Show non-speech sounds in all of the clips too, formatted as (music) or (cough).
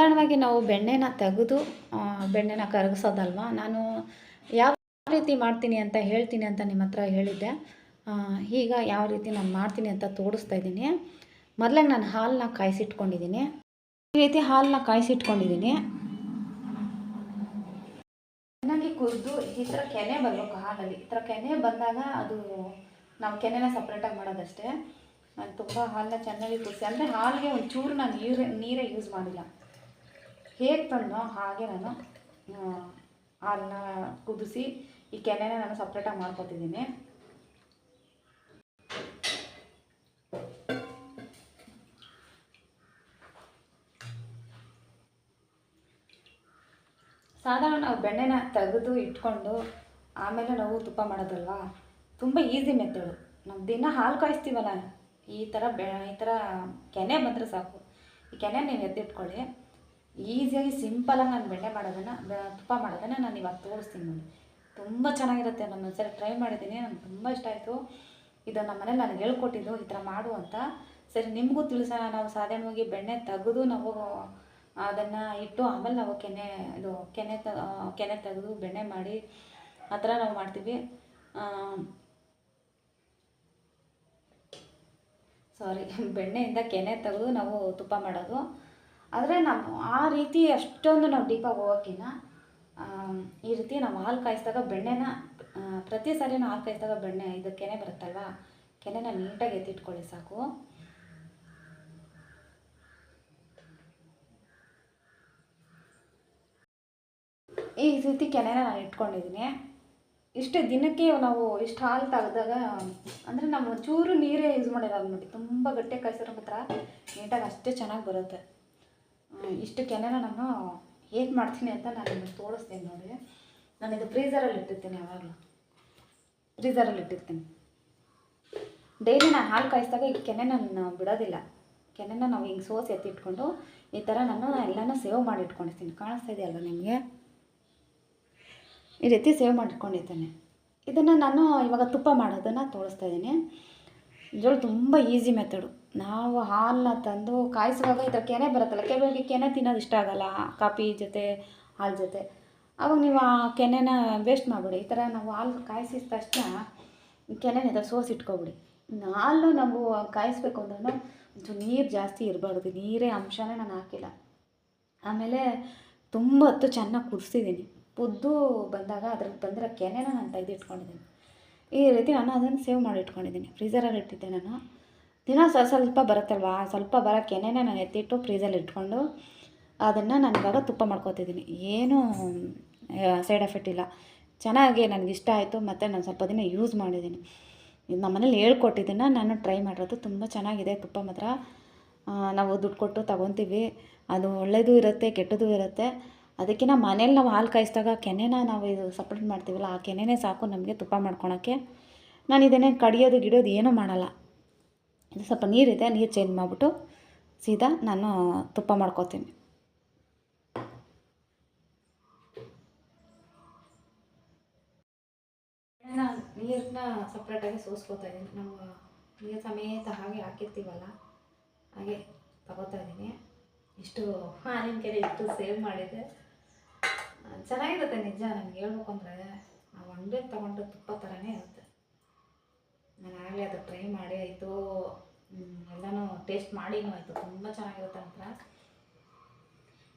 ಸಾಧಾರಣವಾಗಿ ನಾವು ಬೆಣ್ಣೆನ ತೆಗೆದು ಬೆಣ್ಣೆನ ಕರಗಿಸೋದಲ್ವಾ? ನಾನು ಯಾವ ರೀತಿ ಮಾಡ್ತೀನಿ ಅಂತ ಹೇಳ್ತೀನಿ ಅಂತ ನಿಮ್ಮ ಹತ್ರ ಹೇಳಿದ್ದೆ. ಈಗ ಯಾವ ರೀತಿ ನಾನು ಮಾಡ್ತೀನಿ ಅಂತ ತೋರಿಸ್ತಾ ಇದ್ದೀನಿ. ಮೊದಲಾಗಿ ನಾನು ಹಾಲನ್ನ ಕಾಯಿಸಿಟ್ಕೊಂಡಿದ್ದೀನಿ. ಈ ರೀತಿ ಹಾಲನ್ನ ಕಾಯಿಸಿಟ್ಕೊಂಡಿದ್ದೀನಿ. ಚೆನ್ನಾಗಿ ಕುದಿದು, ಈ ಥರ ಕೆನೆ ಬರಬೇಕು ಹಾಲಲ್ಲಿ. ಈ ಥರ ಕೆನೆ ಬಂದಾಗ ಅದು ನಾವು ಕೆನೆನ ಸಪ್ರೇಟಾಗಿ ಮಾಡೋದಷ್ಟೇ. ನಾನು ತುಂಬ ಹಾಲನ್ನ ಚೆನ್ನಾಗಿ ಕುದಿಸಿ, ಅಂದರೆ ಹಾಲಿಗೆ ಒಂಚೂರು ನಾನು ನೀರೇ ನೀರೇ ಯೂಸ್ ಮಾಡಿಲ್ಲ. ಹೇಗೆ ತಂದೋ ಹಾಗೆ ನಾನು ಅನ್ನ ಕುದಿಸಿ ಈ ಕೆನೆನ ನಾನು ಸಪ್ರೇಟಾಗಿ ಮಾಡ್ಕೊತಿದ್ದೀನಿ. ಸಾಧಾರಣ ನಾವು ಬೆಣ್ಣೆನ ತೆಗೆದು ಇಟ್ಕೊಂಡು ಆಮೇಲೆ ನಾವು ತುಪ್ಪ ಮಾಡೋದಲ್ವಾ? ತುಂಬ ಈಸಿ ಮೆಥಡು ನಾವು ದಿನ ಹಾಲು ಕಾಯಿಸ್ತೀವಲ್ಲ, ಈ ಥರ ಬೆ, ಈ ಥರ ಕೆನೆ ಬಂದರೆ ಸಾಕು. ಈ ಕೆನೆ ನೀವು ಎತ್ತಿಟ್ಕೊಳ್ಳಿ ಈಸಿಯಾಗಿ ಸಿಂಪಲಾಗಿ ನಾನು ಬೆಣ್ಣೆ ಮಾಡೋದನ್ನು ತುಪ್ಪ ಮಾಡೋದನ್ನು ನಾನು ಇವಾಗ ತೋರಿಸ್ತೀನಿ ನೋಡಿ. ತುಂಬ ಚೆನ್ನಾಗಿರುತ್ತೆ ನಾನು ಒಂದ್ಸರಿ ಟ್ರೈ ಮಾಡಿದ್ದೀನಿ ನನಗೆ ತುಂಬ ಇಷ್ಟ ಆಯಿತು. ಇದು ನಮ್ಮ ಮನೇಲಿ ನನಗೆ ಹೇಳ್ಕೊಟ್ಟಿದ್ದು ಈ ಥರ ಮಾಡು ಅಂತ. ಸರಿ, ನಿಮಗೂ ತಿಳಿಸೋಣ, ನಾವು ಸಾಧಾರಣವಾಗಿ ಬೆಣ್ಣೆ ತೆಗೆದು ನಾವು ಅದನ್ನು ಇಟ್ಟು ಆಮೇಲೆ ನಾವು ಕೆನೆ, ಇದು ಕೆನೆ ತ ಕೆನೆ ತೆಗೆದು ಬೆಣ್ಣೆ ಮಾಡಿ ಆ ಥರ ನಾವು ಮಾಡ್ತೀವಿ. ಸಾರಿ (laughs) ಬೆಣ್ಣೆಯಿಂದ ಕೆನೆ ತೆಗೆದು ನಾವು ತುಪ್ಪ ಮಾಡೋದು. ಆದರೆ ನಾವು ಆ ರೀತಿ ಅಷ್ಟೊಂದು ನಾವು ಡೀಪಾಗಿ ಹೋಗೋಕ್ಕಿಂತ ಈ ರೀತಿ ನಾವು ಹಾಲು ಕಾಯಿಸಿದಾಗ ಬೆಣ್ಣೆನ ಪ್ರತಿ ಸಾರಿ ನಾವು ಹಾಲು ಕಾಯಿಸಿದಾಗ ಬೆಣ್ಣೆ ಇದು ಕೆನೆ ಬರುತ್ತಲ್ವಾ? ಕೆನೆನ ನೀಟಾಗಿ ಎತ್ತಿಟ್ಕೊಳ್ಳಿ ಸಾಕು. ಈ ರೀತಿ ಕೆನೆನ ನಾನು ಇಟ್ಕೊಂಡಿದ್ದೀನಿ ಇಷ್ಟೇ ದಿನಕ್ಕೆ ನಾವು ಇಷ್ಟು ಹಾಲು ತೆಗೆದಾಗ, ಅಂದರೆ ನಾವು ಚೂರು ನೀರೇ ಯೂಸ್ ಮಾಡಿರೋದು ನೋಡಿ, ತುಂಬ ಗಟ್ಟಿಯಾಗಿ ಕಾಯಿಸಿರೋ ಮಾತ್ರ, ನೀಟಾಗಿ ಅಷ್ಟೇ ಚೆನ್ನಾಗಿ ಬರುತ್ತೆ. ಇಷ್ಟು ಕೆನೆನ ನಾನು ಹೇಗೆ ಮಾಡ್ತೀನಿ ಅಂತ ನಾನು ನಿಮಗೆ ತೋರಿಸ್ತೀನಿ ನೋಡಿ. ನಾನು ಇದು ಫ್ರೀಝರಲ್ಲಿ ಇಟ್ಟಿರ್ತೀನಿ ಯಾವಾಗಲೂ. ಫ್ರೀಝರಲ್ಲಿ ಇಟ್ಟಿರ್ತೀನಿ. ಡೈಲಿ ನಾನು ಹಾಲು ಕಾಯಿಸಿದಾಗ ಈ ಕೆನೆ ನಾನು ಬಿಡೋದಿಲ್ಲ. ಕೆನೆನ ನಾವು ಹಿಂಗೆ ಸೋಸಿ ಎತ್ತಿಟ್ಕೊಂಡು ಈ ಥರ ನಾನು ಎಲ್ಲನೂ ಸೇವ್ ಮಾಡಿ ಇಟ್ಕೊಂಡಿರ್ತೀನಿ. ಕಾಣಿಸ್ತಾ ಇದೆಯಲ್ಲ ನಿಮಗೆ? ಈ ರೀತಿ ಸೇವ್ ಮಾಡಿಟ್ಕೊಂಡಿದ್ದೇನೆ ಇದನ್ನು ನಾನು ಇವಾಗ ತುಪ್ಪ ಮಾಡೋದನ್ನು ತೋರಿಸ್ತಾ ಇದ್ದೀನಿ ಇದ್ರಲ್ಲಿ ತುಂಬ ಈಸಿ ಮೆಥಡು ನಾವು ಹಾಲನ್ನ ತಂದು ಕಾಯಿಸುವಾಗ ಥರ ಕೆನೆ ಬರುತ್ತಲ್ಲ ಕೆಲವರಿಗೆ ಕೆನೆ ತಿನ್ನೋದು ಇಷ್ಟ ಆಗಲ್ಲ, ಕಾಫಿ ಜೊತೆ, ಹಾಲು ಜೊತೆ. ಅವಾಗ ನೀವು ಆ ಕೆನೆನ ವೇಸ್ಟ್ ಮಾಡಿಬಿಡಿ. ಈ ಥರ ನಾವು ಹಾಲು ಕಾಯಿಸಿದ ತಕ್ಷಣ ಕೆನೆನ ಈ ಥರ ಸೋಸಿ ಇಟ್ಕೊಬಿಡಿ. ಹಾಲು ನಾವು ಕಾಯಿಸ್ಬೇಕು ಅಂದ್ರೂ ನೀರು ಜಾಸ್ತಿ ಇರಬಾರ್ದು. ನೀರೇ ಅಂಶನೇ ನಾನು ಹಾಕಿಲ್ಲ. ಆಮೇಲೆ ತುಂಬ ಹೊತ್ತು ಚೆನ್ನಾಗಿ ಕುದಿಸಿದ್ದೀನಿ. ಕುದ್ದು ಬಂದಾಗ ಅದ್ರಲ್ಲಿ ಬಂದಿರೋ ಕೆನೆನ ನಾನು ತೆಗೆದಿಟ್ಕೊಂಡಿದ್ದೀನಿ. ಈ ರೀತಿ ನಾನು ಅದನ್ನು ಸೇವ್ ಮಾಡಿ ಇಟ್ಕೊಂಡಿದ್ದೀನಿ. ಫ್ರೀಝರಲ್ಲಿ ಇಟ್ಟಿದ್ದೆ ನಾನು. ದಿನ ಸ್ವಲ್ಪ ಸ್ವಲ್ಪ ಬರುತ್ತಲ್ವಾ? ಸ್ವಲ್ಪ ಬರೋಕ್ಕೆ ನಾನು ಎತ್ತಿಟ್ಟು ಫ್ರೀಝಲ್ಲಿ ಇಟ್ಕೊಂಡು ಅದನ್ನು ನಾನು ಇವಾಗ ತುಪ್ಪ ಮಾಡ್ಕೊತಿದ್ದೀನಿ. ಏನೂ ಸೈಡ್ ಎಫೆಕ್ಟ್ ಇಲ್ಲ. ಚೆನ್ನಾಗಿ ನನಗೆ ಇಷ್ಟ ಆಯಿತು, ಮತ್ತು ನಾನು ಸ್ವಲ್ಪ ದಿನ ಯೂಸ್ ಮಾಡಿದ್ದೀನಿ. ಇದು ನಮ್ಮ ಮನೇಲಿ ಹೇಳ್ಕೊಟ್ಟಿದ್ದನ್ನು ನಾನು ಟ್ರೈ ಮಾಡಿರೋದು ತುಂಬ ಚೆನ್ನಾಗಿದೆ. ತುಪ್ಪ ಮಾತ್ರ ನಾವು ದುಡ್ಡು ಕೊಟ್ಟು ತಗೊತೀವಿ. ಅದು ಒಳ್ಳೆಯದು ಇರುತ್ತೆ ಕೆಟ್ಟದ್ದು ಇರುತ್ತೆ. ಅದಕ್ಕಿಂತ ಮನೇಲಿ ನಾವು ಹಾಲು ಕಾಯಿಸಿದಾಗ ಕೆನೆನ ನಾವು ಇದು ಸಪ್ರೇಟ್ ಮಾಡ್ತೀವಲ್ಲ, ಆ ಕೆನೆನೇ ಸಾಕು ನಮಗೆ ತುಪ್ಪ ಮಾಡ್ಕೊಳೋಕ್ಕೆ. ನಾನು ಇದನ್ನೇ ಕಡಿಯೋದು ಗಿಡೋದು ಏನೂ ಮಾಡಲ್ಲ. ಇದು ಸ್ವಲ್ಪ ನೀರಿದೆ ನೀರು ಚೇಂಜ್ ಮಾಡಿಬಿಟ್ಟು ಸೀದಾ ನಾನು ತುಪ್ಪ ಮಾಡ್ಕೊತೀನಿ. ನೀರನ್ನ ಸಪ್ರೇಟಾಗಿ ಸೋಸ್ಕೋತಾ ಇದ್ದೀನಿ. ನಾವು ನೀರು ಸಮೇತ ಹಾಗೆ ಹಾಕಿರ್ತೀವಲ್ಲ, ಹಾಗೆ ತಗೋತಾ ಇದ್ದೀನಿ. ಇಷ್ಟು ಹಾಲಿನ ಕೆರೆ ಇಟ್ಟು ಸೇವ್ ಮಾಡಿದ್ದೆ. ಚೆನ್ನಾಗಿರುತ್ತೆ ನಿಜ ನನಗೆ ಹೇಳ್ಬೇಕು ಅಂದರೆ. ನಾವು ಅಂಗಡಿಯಲ್ಲಿ ತೊಗೊಂಡು ತುಪ್ಪ ಥರನೇ ಇರುತ್ತೆ. ನಾನು ಆಗಲೇ ಅದು ಟ್ರೈ ಮಾಡಿ ಆಯಿತು. ಎಲ್ಲನೂ ಟೇಸ್ಟ್ ಮಾಡಿನೂ ಆಯಿತು. ತುಂಬ ಚೆನ್ನಾಗಿರುತ್ತೆ ಅಂತ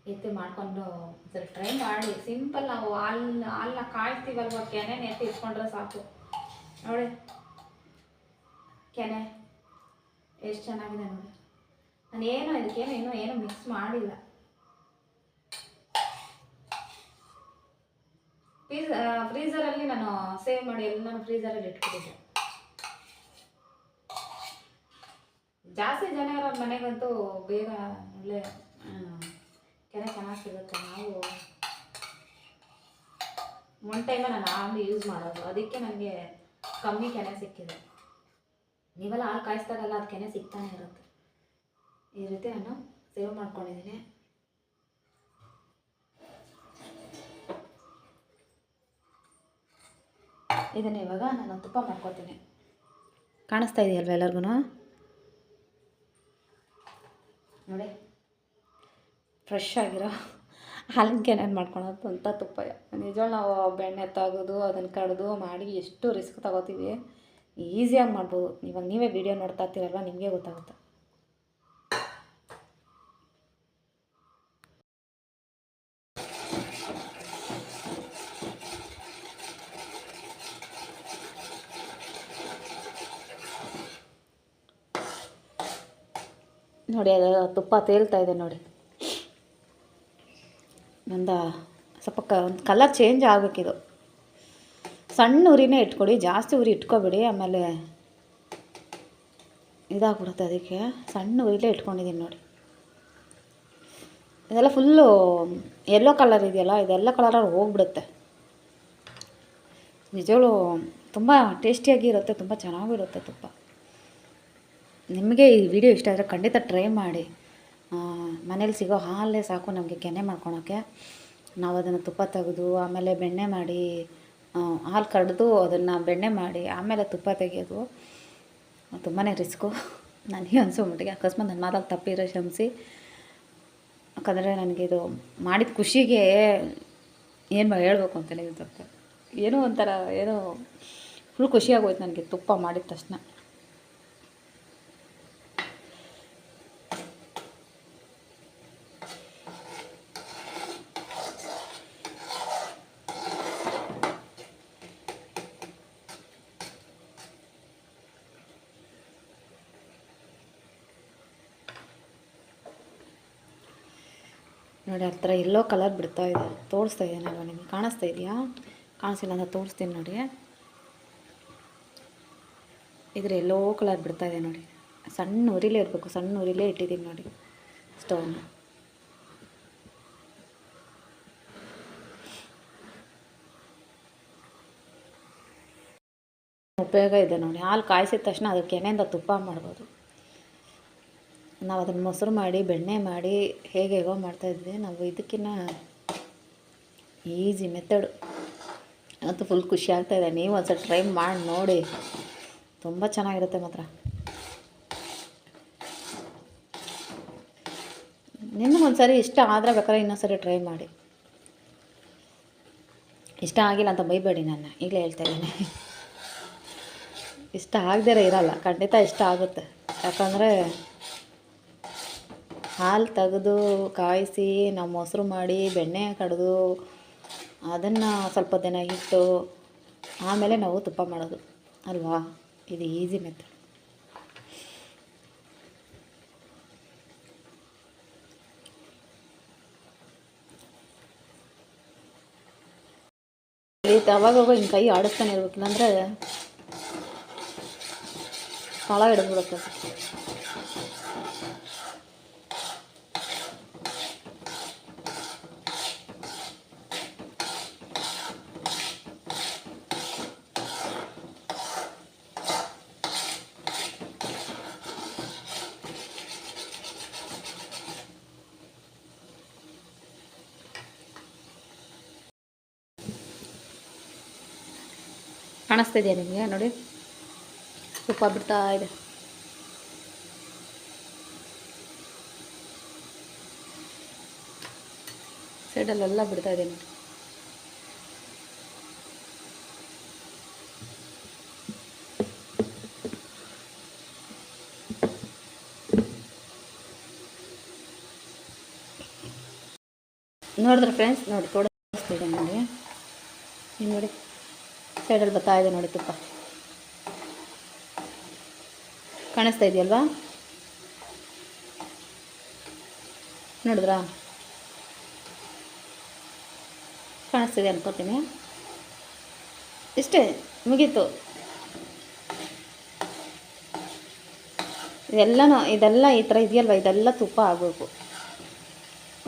ಎತ್ತಿ ಮಾಡಿಕೊಂಡು ಸರಿ ಟ್ರೈ ಮಾಡಿ. ಸಿಂಪಲ್ ನಾವು ಹಾಲು ಹಾಲನ್ನ ಕಾಯ್ತೀವಲ್ವ? ಕೆನೆ ಎತ್ತಿ ಇಟ್ಕೊಂಡ್ರೆ ಸಾಕು. ನೋಡಿ. ಕೆನೆ. ಎಷ್ಟು ಚೆನ್ನಾಗಿದೆ ನೋಡಿ. ನಾನು ಏನು ಇದಕ್ಕೇನು ಇನ್ನೂ ಏನು ಮಿಕ್ಸ್ ಮಾಡಿಲ್ಲ. ಫ್ರೀಸ್ ಫ್ರೀಝರಲ್ಲಿ ನಾನು ಸೇವ್ ಮಾಡಿ ಎಲ್ಲ ನಾನು ಫ್ರೀಝರಲ್ಲಿ ಇಟ್ಕೊಂಡಿದ್ದೆ ಜಾಸ್ತಿ ಜನ ಇರೋ ಮನೆಗಂತೂ ಬೇಗ ಒಳ್ಳೆ ಕೆರೆ ಚೆನ್ನಾಗಿ ಸಿಗುತ್ತೆ ನಾವು ಒನ್ ಟೈಮ ನಾನು ಹಾಲು ಯೂಸ್ ಮಾಡೋದು. ಅದಕ್ಕೆ ನನಗೆ ಕಮ್ಮಿ ಕೆನೆ ಸಿಕ್ಕಿದೆ. ನೀವೆಲ್ಲ ಹಾಲು ಕಾಯಿಸ್ದಾಗಲ್ಲ ಅದು ಕೆನೆ ಸಿಗ್ತಾನೆ ಇರುತ್ತೆ. ಈ ರೀತಿ ನಾನು ಸೇವ್ ಮಾಡ್ಕೊಂಡಿದ್ದೀನಿ. ಇದನ್ನು ಇವಾಗ ನಾನು ತುಪ್ಪ ಮಾಡ್ಕೋತೀನಿ. ಕಾಣಿಸ್ತಾ ಇದೆಯಲ್ವ ಎಲ್ಲರಿಗೂ ನೋಡಿ. ಫ್ರೆಶ್ ಆಗಿರೋ ಹಾಲಿನ ನಾನು ಮಾಡ್ಕೊಳೋದು ಅಂತ ತುಪ್ಪ. ನಿಜವಾಗ ನಾವು ಬೆಣ್ಣೆ ತೆಗೆದು ಅದನ್ನು ಕಡ್ದು ಮಾಡಿ ಎಷ್ಟು ರಿಸ್ಕ್ ತಗೋತೀವಿ. ಈಸಿಯಾಗಿ ಮಾಡ್ಬೋದು. ಇವಾಗ ನೀವೇ ವಿಡಿಯೋ ನೋಡ್ತಾ ಇರ್ತೀರಲ್ವ ನಿಮಗೆ ಗೊತ್ತಾಗುತ್ತೆ. ನೋಡಿ, ಅದು ತುಪ್ಪ ತೇಲ್ತಾ ಇದೆ ನೋಡಿ. ನಂದ ಸ್ವಲ್ಪ ಕ ಒಂದು ಕಲರ್ ಚೇಂಜ್ ಆಗಬೇಕಿದು. ಸಣ್ಣ ಉರಿನೇ ಇಟ್ಕೊಡಿ, ಜಾಸ್ತಿ ಉರಿ ಇಟ್ಕೊಬೇಡಿ, ಆಮೇಲೆ ಇದಾಗ್ಬಿಡುತ್ತೆ ಅದಕ್ಕೆ. ಸಣ್ಣ ಉರಿಲೇ ಇಟ್ಕೊಂಡಿದ್ದೀನಿ ನೋಡಿ. ಇದೆಲ್ಲ ಫುಲ್ಲು ಎಲ್ಲೋ ಕಲರ್ ಇದೆಯಲ್ಲ, ಇದೆಲ್ಲ ಕಲರಲ್ಲಿ ಹೋಗ್ಬಿಡುತ್ತೆ. ನಿಜವೂ ತುಂಬ ಟೇಸ್ಟಿಯಾಗಿ ಇರುತ್ತೆ, ತುಂಬ ಚೆನ್ನಾಗಿರುತ್ತೆ ತುಪ್ಪ. ನಿಮಗೆ ಈ ವಿಡಿಯೋ ಇಷ್ಟ ಆದರೆ ಖಂಡಿತ ಟ್ರೈ ಮಾಡಿ. ಮನೇಲಿ ಸಿಗೋ ಹಾಲೇ ಸಾಕು ನಮಗೆ ಕೆನೆ ಮಾಡ್ಕೊಳೋಕ್ಕೆ. ನಾವು ಅದನ್ನು ತುಪ್ಪ ತೆಗೆದು, ಆಮೇಲೆ ಬೆಣ್ಣೆ ಮಾಡಿ ಹಾಲು ಕಡ್ದು ಅದನ್ನು ಬೆಣ್ಣೆ ಮಾಡಿ, ಆಮೇಲೆ ತುಪ್ಪ ತೆಗೆಯೋದು ತುಂಬಾ ರಿಸ್ಕು. (laughs) ನನಗೆ ಅನಿಸೋ ಮಟ್ಟಿಗೆ ಅಕಸ್ಮಾತ್ ನನ್ನ ಮಾತಾಗಿ ತಪ್ಪಿರೋ ಕ್ಷಮಿಸಿ. ಯಾಕಂದರೆ ನನಗಿದು ಮಾಡಿದ ಖುಷಿಗೆ ಏನು ಹೇಳಬೇಕು ಅಂತಲೇ ಗೊತ್ತಾಗ್ತದೆ ಏನೋ ಒಂಥರ ಏನೋ ಫುಲ್ ಖುಷಿಯಾಗೋಯ್ತು ನನಗೆ ತುಪ್ಪ ಮಾಡಿದ ತಕ್ಷಣ. ನೋಡಿ, ಆ ಎಲ್ಲೋ ಕಲರ್ ಬಿಡ್ತಾ ಇದೆ. ತೋರಿಸ್ತಾ ಇದ್ದೀನಲ್ವ ನಿಮಗೆ? ಕಾಣಿಸ್ತಾ ಇದೆಯಾ? ಕಾಣಿಸಿಲ್ಲ ಅಂತ ತೋರಿಸ್ತೀನಿ ನೋಡಿ. ಇದ್ರ ಎಲ್ಲೋ ಕಲರ್ ಬಿಡ್ತಾ ಇದೆ ನೋಡಿ. ಸಣ್ಣ ಉರಿಲೇ ಇರಬೇಕು, ಸಣ್ಣ ಉರಿಲೇ ಇಟ್ಟಿದ್ದೀನಿ ನೋಡಿ ಸ್ಟವ್ನ ಉಪಯೋಗ ಇದೆ ನೋಡಿ. ಹಾಲು ಕಾಯಿಸಿದ ತಕ್ಷಣ ಅದಕ್ಕೆ ಎಣ್ಣೆಯಿಂದ ತುಪ್ಪ ಮಾಡ್ಬೋದು. ನಾವು ಅದನ್ನು ಮೊಸರು ಮಾಡಿ, ಬೆಣ್ಣೆ ಮಾಡಿ ಹೇಗೆ ಹೇಗೋ ಮಾಡ್ತಾಯಿದ್ವಿ ನಾವು ಇದಕ್ಕಿನ್ನ ಈಸಿ ಮೆಥಡು. ಅಂತೂ ಫುಲ್ ಖುಷಿ ಆಗ್ತಾಯಿದೆ ನೀವು ಒಂದು ಸಲ ಟ್ರೈ ಮಾಡಿ ನೋಡಿ. ತುಂಬ ಚೆನ್ನಾಗಿರುತ್ತೆ ಮಾತ್ರ. ನಿಮ್ಗೆ ಒಂದ್ಸರಿ ಇಷ್ಟ ಆದರೆ ಬೇಕಾದ್ರೆ ಇನ್ನೊಂದ್ಸರಿ ಟ್ರೈ ಮಾಡಿ. ಇಷ್ಟ ಆಗಿಲ್ಲ ಅಂತ ಬೈಬೇಡಿ ನಾನು ಈಗಲೇ ಹೇಳ್ತಾ ಇದ್ದೀನಿ. ಇಷ್ಟ ಆಗದೇ ಇರಲ್ಲ. ಖಂಡಿತ ಇಷ್ಟ ಆಗುತ್ತೆ. ಯಾಕಂದರೆ ಹಾಲು ತೆಗೆದು ಕಾಯಿಸಿ ನಾವು ಮೊಸರು ಮಾಡಿ ಬೆಣ್ಣೆ ಕಡ್ದು ಅದನ್ನು ಸ್ವಲ್ಪ ದಿನ ಇಟ್ಟು ಆಮೇಲೆ ನಾವು ತುಪ್ಪ ಮಾಡೋದು. ಅಲ್ವಾ? ಇದು ಈಸಿ ಮೆಥಡ್ ಅವಾಗವಾಗ ಹಿಂಗೆ ಕೈ ಆಡಿಸ್ತಾನೆ ಇರ್ಬೇಕು. ಇಲ್ಲಾಂದರೆ ಕಳ ಹಿಡಿದ್ಬಿಡುತ್ತೆ. ಕಾಣಿಸ್ತಾ ಇದೆಯಾ ನಿಮಗೆ, ನೋಡಿ. ತುಪ್ಪ ಬಿಡ್ತಾ ಇದೆ. ಸೈಡಲ್ಲೆಲ್ಲ ಬಿಡ್ತಾ ಇದೆ ನೋಡಿ. ನೋಡಿದ್ರೆ ಫ್ರೆಂಡ್ಸ್ ನೋಡಿ ತೋಡಿಸ್ತಿದೆ ಇಲ್ಲಿ ನೋಡಿ. ಸೈಡಲ್ಲಿ ಬರ್ತಾ ಇದೆ ನೋಡಿ ತುಪ್ಪ. ಕಾಣಿಸ್ತಾ ಇದೆಯಲ್ವಾ? ನೋಡಿದ್ರಾ? ಕಾಣಿಸ್ತಿದೆ ಅನ್ಕೋತೀನಿ. ಇಷ್ಟೇ, ಮುಗೀತು. ಇದೆಲ್ಲನೂ ಇದೆಲ್ಲ ಈ ಥರ ಇದೆಯಲ್ವ? ಇದೆಲ್ಲ ತುಪ್ಪ ಆಗಬೇಕು.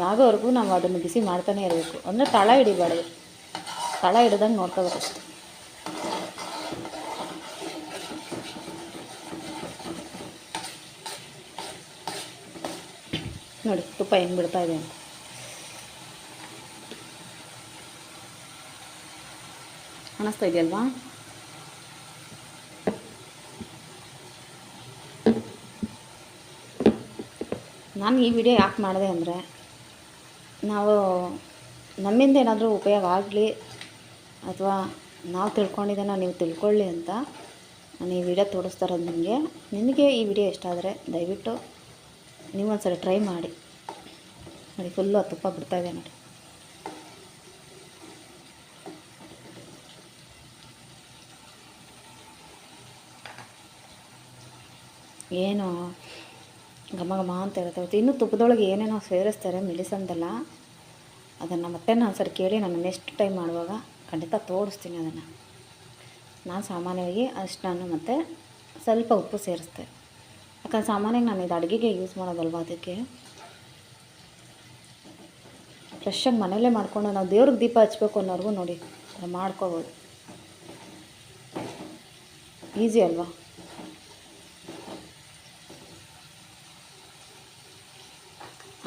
ಆಗೋವರೆಗೂ ನಾವು ಅದನ್ನು ಬಿಸಿ ಮಾಡ್ತಾನೆ ಇರಬೇಕು. ಅಂದರೆ ತಳ ಹಿಡಿಬಾರ್ದು. ತಳ ಹಿಡ್ದಂಗೆ ನೋಡ್ಕೋಬೇಕು ನೋಡಿ, ತುಪ್ಪ ಹೆಂಗೆ ಬಿಡ್ತಾ ಇದೆ ಅಂತ. ಕಾಣಿಸ್ತಾ ಇದೆಯಲ್ವಾ? ನಾನು ಈ ವಿಡಿಯೋ ಯಾಕೆ ಮಾಡಿದೆ ಅಂದರೆ, ನಾವು ನಮ್ಮಿಂದ ಏನಾದರೂ ಉಪಯೋಗ ಆಗಲಿ ಅಥವಾ ನಾವು ತಿಳ್ಕೊಂಡಿದ್ದನ್ನು ನೀವು ತಿಳ್ಕೊಳ್ಳಿ ಅಂತ ನಾನು ಈ ವಿಡಿಯೋ ತೋರಿಸ್ತಾ ನಿಮಗೆ. ನಿಮಗೆ ಈ ವಿಡಿಯೋ ಇಷ್ಟ ಆದರೆ ದಯವಿಟ್ಟು ನೀವು ಸಲ ಟ್ರೈ ಮಾಡಿ. ನೋಡಿ ಫುಲ್ಲು ತುಪ್ಪ ಬಿಡ್ತಾ ಇದೆ ನೋಡಿ. ಏನು ಘಮ ಘಮ ಅಂತ ಇರುತ್ತೆ. ಇನ್ನೂ ತುಪ್ಪದೊಳಗೆ ಏನೇನೋ ಸೇರಿಸ್ತಾರೆ ಮೆಡಿಸನ್ದೆಲ್ಲ ಅದನ್ನು ಮತ್ತೆ ನಾನು ಸರಿ ಕೇಳಿ ನಾನು ನೆಕ್ಸ್ಟ್ ಟೈಮ್ ಮಾಡುವಾಗ ಖಂಡಿತ ತೋರಿಸ್ತೀನಿ ಅದನ್ನು. ನಾನು ಸಾಮಾನ್ಯವಾಗಿ ಅಷ್ಟು ನಾನು ಮತ್ತು ಸ್ವಲ್ಪ ಉಪ್ಪು ಸೇರಿಸ್ತೆ ಯಾಕಂದ್ರೆ ಸಾಮಾನ್ಯವಾಗಿ ನಾನು ಇದು ಅಡುಗೆಗೆ ಯೂಸ್ ಮಾಡೋದಲ್ವ ಅದಕ್ಕೆ? ಫ್ರೆಶಾಗಿ ಮನೇಲೇ ಮಾಡ್ಕೊಂಡು ನಾವು ದೇವ್ರಿಗೆ ದೀಪ ಹಚ್ಬೇಕು ಅನ್ನೋರ್ಗು ನೋಡಿ ಮಾಡ್ಕೋಬೋದು. ಈಸಿ ಅಲ್ವಾ?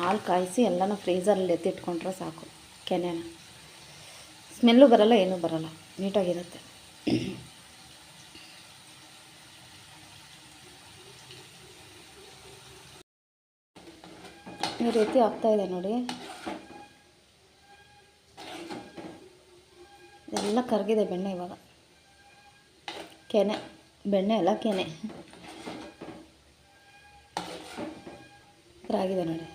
ಹಾಲು ಕಾಯಿಸಿ ಎಲ್ಲನೂ ಫ್ರೀಸರಲ್ಲಿ ಎತ್ತಿಟ್ಕೊಂಡ್ರೆ ಸಾಕು, ಕೆನೆನ. ಸ್ಮೆಲ್ಲು ಬರಲ್ಲ, ಏನೂ ಬರಲ್ಲ ನೀಟಾಗಿರುತ್ತೆ ಈ ರೀತಿ ಆಗ್ತಾ ಇದೆ ನೋಡಿ. ಎಲ್ಲ ಕರಗಿದೆ ಬೆಣ್ಣೆ ಇವಾಗ. ಕೆನೆ, ಬೆಣ್ಣೆ ಅಲ್ಲ, ಕೆನೆ. ಆಗಿದೆ ನೋಡಿ.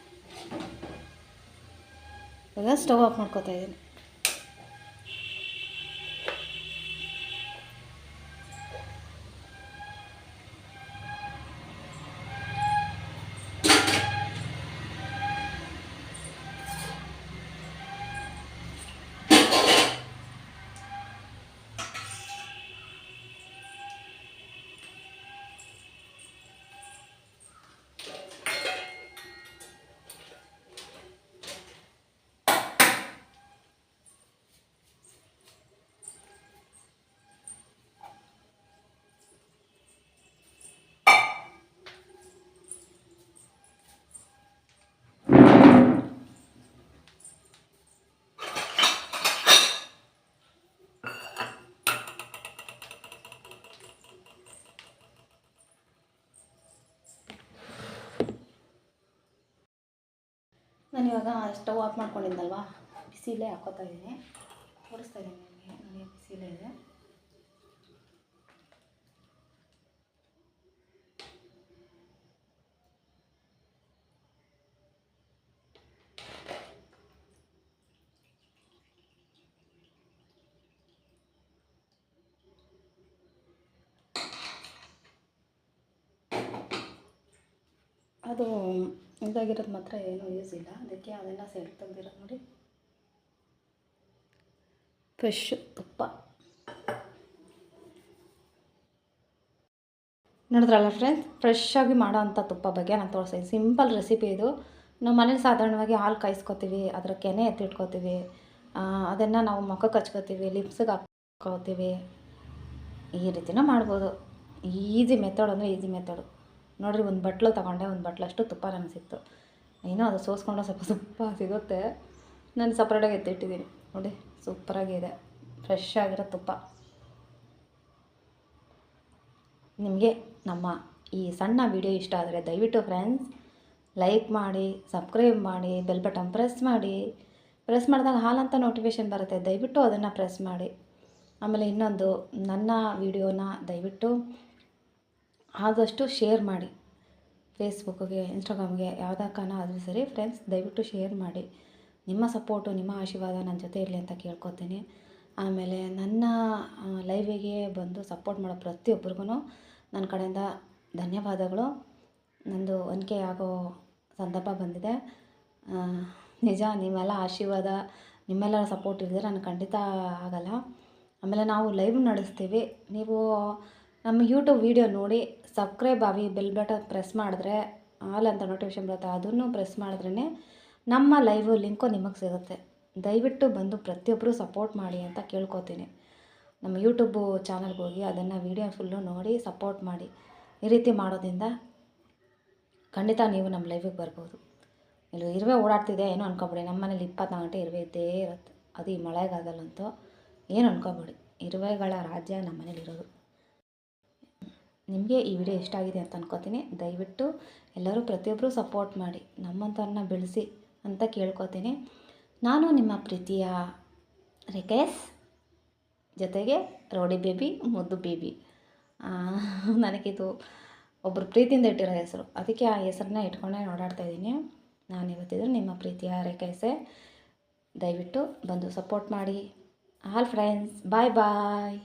ಇವಾಗ ಸ್ಟವ್ ಆಫ್ ಮಾಡ್ಕೋತಾ ಇದ್ದೀನಿ. ನಾನು ಇವಾಗ ಸ್ಟವ್ ಆಫ್ ಮಾಡ್ಕೊಂಡಿದ್ದಲ್ವಾ ಬಿಸಿಲೇ ಹಾಕೋತಾ ಇದ್ದೀನಿ. ತೋರಿಸ್ತಾ ಇದ್ದೀನಿ ನಿಮಗೆ ನನಗೆ ಬಿಸಿಲೇ ಇದೆ. ಅದು ಇದಾಗಿರೋದು ಮಾತ್ರ ಏನೂ ಯೂಸ್ ಇಲ್ಲ. ಅದಕ್ಕೆ ಅದೆಲ್ಲ ಸೈಡ್ ತೆಗ್ದಿರೋದು ನೋಡಿ. ಫ್ರೆಶ್ ತುಪ್ಪ. ನೋಡಿದ್ರಲ್ಲ ಫ್ರೆಂಡ್ಸ್ ಫ್ರೆಶ್ಶಾಗಿ ಮಾಡೋ ಅಂಥ ತುಪ್ಪ ಬಗ್ಗೆ ನಾನು ತೋರಿಸ್ತೀನಿ ಸಿಂಪಲ್ ರೆಸಿಪಿ ಇದು. ನಾವು ಮನೇಲಿ ಸಾಧಾರಣವಾಗಿ ಹಾಲು ಕಾಯಿಸ್ಕೊತೀವಿ, ಅದರ ಕೆನೆ ಎತ್ತಿಟ್ಕೋತೀವಿ ಅದನ್ನು ನಾವು ಮುಖಕ್ಕೆ ಹಚ್ಕೋತೀವಿ ಲಿಪ್ಸಿಗೆ ಹಾಕ್ಕೋತೀವಿ. ಈ ರೀತಿನೂ ಮಾಡ್ಬೋದು. ಈಸಿ ಮೆಥಡ್ ಅಂದರೆ ಈಸಿ ಮೆಥಡು ನೋಡಿರಿ ಒಂದು ಬಟ್ಲು ತೊಗೊಂಡೆ, ಒಂದು ಬಟ್ಲಷ್ಟು ತುಪ್ಪ ನನಗೆ ಸಿಕ್ತು ಏನೋ ಅದು ಸೋಸ್ಕೊಂಡು ಸ್ವಲ್ಪ ತುಪ್ಪ ಸಿಗುತ್ತೆ. ನಾನು ಸಪ್ರೇಟಾಗಿ ಎತ್ತಿಟ್ಟಿದ್ದೀನಿ. ನೋಡಿ ಸೂಪರಾಗಿದೆ ಫ್ರೆಶ್ ಆಗಿರೋ ತುಪ್ಪ. ನಿಮಗೆ ನಮ್ಮ ಈ ಸಣ್ಣ ವಿಡಿಯೋ ಇಷ್ಟ ಆದರೆ ದಯವಿಟ್ಟು ಫ್ರೆಂಡ್ಸ್ ಲೈಕ್ ಮಾಡಿ ಸಬ್ಸ್ಕ್ರೈಬ್ ಮಾಡಿ ಬೆಲ್ ಬಟನ್ ಪ್ರೆಸ್ ಮಾಡಿ. ಪ್ರೆಸ್ ಮಾಡಿದಾಗ ಹಾಲಂತ ನೋಟಿಫಿಕೇಶನ್ ಬರುತ್ತೆ. ದಯವಿಟ್ಟು ಅದನ್ನು ಪ್ರೆಸ್ ಮಾಡಿ. ಆಮೇಲೆ ಇನ್ನೊಂದು ನನ್ನ ವಿಡಿಯೋನ ದಯವಿಟ್ಟು ಆದಷ್ಟು ಶೇರ್ ಮಾಡಿ. ಫೇಸ್ಬುಕ್ಕಿಗೆ ಇನ್ಸ್ಟಾಗ್ರಾಮ್ಗೆ ಯಾವುದಕ್ಕನ ಆದರೂ ಸರಿ ಫ್ರೆಂಡ್ಸ್ ದಯವಿಟ್ಟು ಶೇರ್ ಮಾಡಿ. ನಿಮ್ಮ ಸಪೋರ್ಟು ನಿಮ್ಮ ಆಶೀರ್ವಾದ ನನ್ನ ಜೊತೆ ಇರಲಿ ಅಂತ ಕೇಳ್ಕೊತೀನಿ. ಆಮೇಲೆ ನನ್ನ ಲೈವಿಗೆ ಬಂದು ಸಪೋರ್ಟ್ ಮಾಡೋ ಪ್ರತಿಯೊಬ್ಬರಿಗೂ ನನ್ನ ಕಡೆಯಿಂದ ಧನ್ಯವಾದಗಳು. ನಂದು ಒನಕೆ ಆಗೋ ಸಂದರ್ಭ ಬಂದಿದೆ. ನಿಜ ನಿಮ್ಮೆಲ್ಲ ಆಶೀರ್ವಾದ ನಿಮ್ಮೆಲ್ಲರ ಸಪೋರ್ಟ್ ಇಲ್ಲದೆ ನಾನು ಖಂಡಿತ ಆಗಲ್ಲ. ಆಮೇಲೆ ನಾವು ಲೈವ್ ನಡೆಸ್ತೀವಿ. ನೀವು ನಮ್ಮ ಯೂಟ್ಯೂಬ್ ವೀಡಿಯೋ ನೋಡಿ ಸಬ್ಸ್ಕ್ರೈಬ್ ಆಗಿ ಬೆಲ್ ಬಟನ್ ಪ್ರೆಸ್ ಮಾಡಿದ್ರೆ ಆಲ್ ಅಂತ ನೋಟಿಫಿಕೇಶನ್ ಬರುತ್ತೆ, ಅದನ್ನು ಪ್ರೆಸ್ ಮಾಡಿದ್ರೇ ನಮ್ಮ ಲೈವ್ ಲಿಂಕು ನಿಮಗೆ ಸಿಗುತ್ತೆ. ದಯವಿಟ್ಟು ಬಂದು ಪ್ರತಿಯೊಬ್ಬರು ಸಪೋರ್ಟ್ ಮಾಡಿ ಅಂತ ಕೇಳ್ಕೊತೀನಿ. ನಮ್ಮ ಯೂಟ್ಯೂಬು ಚಾನಲ್ಗೆ ಹೋಗಿ ಅದನ್ನು ವೀಡಿಯೋ ಫುಲ್ಲು ನೋಡಿ ಸಪೋರ್ಟ್ ಮಾಡಿ. ಈ ರೀತಿ ಮಾಡೋದ್ರಿಂದ ಖಂಡಿತ ನೀವು ನಮ್ಮ ಲೈವಿಗೆ ಬರ್ಬೋದು. ಇಲ್ಲಿ ಇರುವೆ ಓಡಾಡ್ತಿದೆ ಏನೋ ಅನ್ಕೊಬೇಡಿ, ನಮ್ಮ ಮನೇಲಿ ಇಪ್ಪತ್ನಾಲ್ಕು ಗಂಟೆ ಇರುವೆ ಇದ್ದೇ ಇರುತ್ತೆ. ಅದು ಈ ಮಳೆಗಾಲದಲ್ಲಂತೂ ಏನು ಅನ್ಕೊಬೇಡಿ, ಇರುವೆಗಳ ರಾಜ್ಯ ನಮ್ಮ ಮನೇಲಿ ಇರೋದು. ನಿಮಗೆ ಈ ವಿಡಿಯೋ ಇಷ್ಟ ಆಗಿದೆ ಅಂತ ಅನ್ಕೋತೀನಿ. ದಯವಿಟ್ಟು ಎಲ್ಲರೂ ಪ್ರತಿಯೊಬ್ಬರು ಸಪೋರ್ಟ್ ಮಾಡಿ, ನಮ್ಮಂಥವ್ರನ್ನ ಬೆಳೆಸಿ ಅಂತ ಕೇಳ್ಕೊತೀನಿ. ನಾನು ನಿಮ್ಮ ಪ್ರೀತಿಯ ರಿಕೇಶ್, ಜೊತೆಗೆ ರೌಡಿ ಬೇಬಿ, ಮುದ್ದು ಬೇಬಿ. ನನಗಿದು ಒಬ್ಬರು ಪ್ರೀತಿಯಿಂದ ಇಟ್ಟಿರೋ ಹೆಸರು. ಅದಕ್ಕೆ ಆ ಹೆಸರನ್ನ ಇಟ್ಕೊಂಡೇ ಓಡಾಡ್ತಾ ಇದ್ದೀನಿ. ನಾನು ಇವತ್ತಿದ್ರು ನಿಮ್ಮ ಪ್ರೀತಿಯ ರೇಖೇಶೆ ದಯವಿಟ್ಟು ಬಂದು ಸಪೋರ್ಟ್ ಮಾಡಿ. ಆಲ್ ಫ್ರೆಂಡ್ಸ್ ಬಾಯ್ ಬಾಯ್